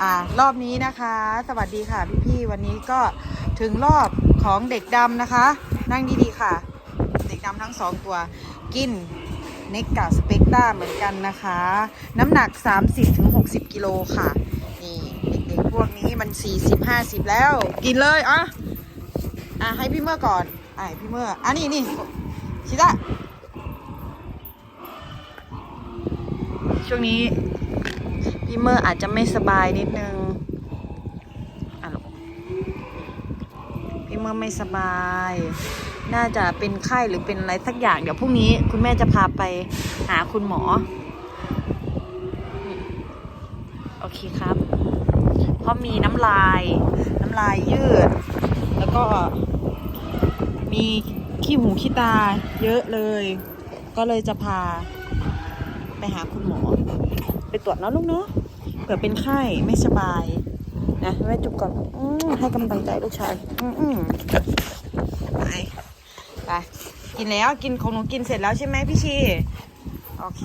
อ่ารอบนี้นะคะ สวัสดีค่ะพี่ๆวันนี้ก็ถึงรอบของเด็กดำนะคะ นั่งดีๆค่ะ เด็กดำทั้งสองตัวกินเนกกาสเปกต้าเหมือนกันนะคะ น้ำหนัก 30-60 กิโลค่ะ นี่เด็กๆพวกนี้มัน 40-50 แล้ว กินเลยอะอะให้พี่เมื่อก่อนอะพี่เมื่ออะนี่นี่ชิดะช่วงนี้ พี่เมอร์อาจจะไม่สบายนิดนึงอะลูกพี่เมอร์ไม่สบาย น่าจะเป็นไข้หรือเป็นอะไรสักอย่าง เดี๋ยวพรุ่งนี้คุณแม่จะพาไปหาคุณหมอ โอเคครับ เพราะมีน้ำลาย น้ำลายยืด แล้วก็มีขี้หูขี้ตาเยอะเลย ก็เลยจะพาไปหาคุณหมอ ไปตรวจเนาะลูกเนาะเผื่อเป็นไข้ไม่สบายนะแม่จุกก่อนอให้กำลังใจลูกชายอืมอืมไปไปกินแล้วกินของหนูกินเสร็จแล้วใช่ไหมพี่ชี โอเค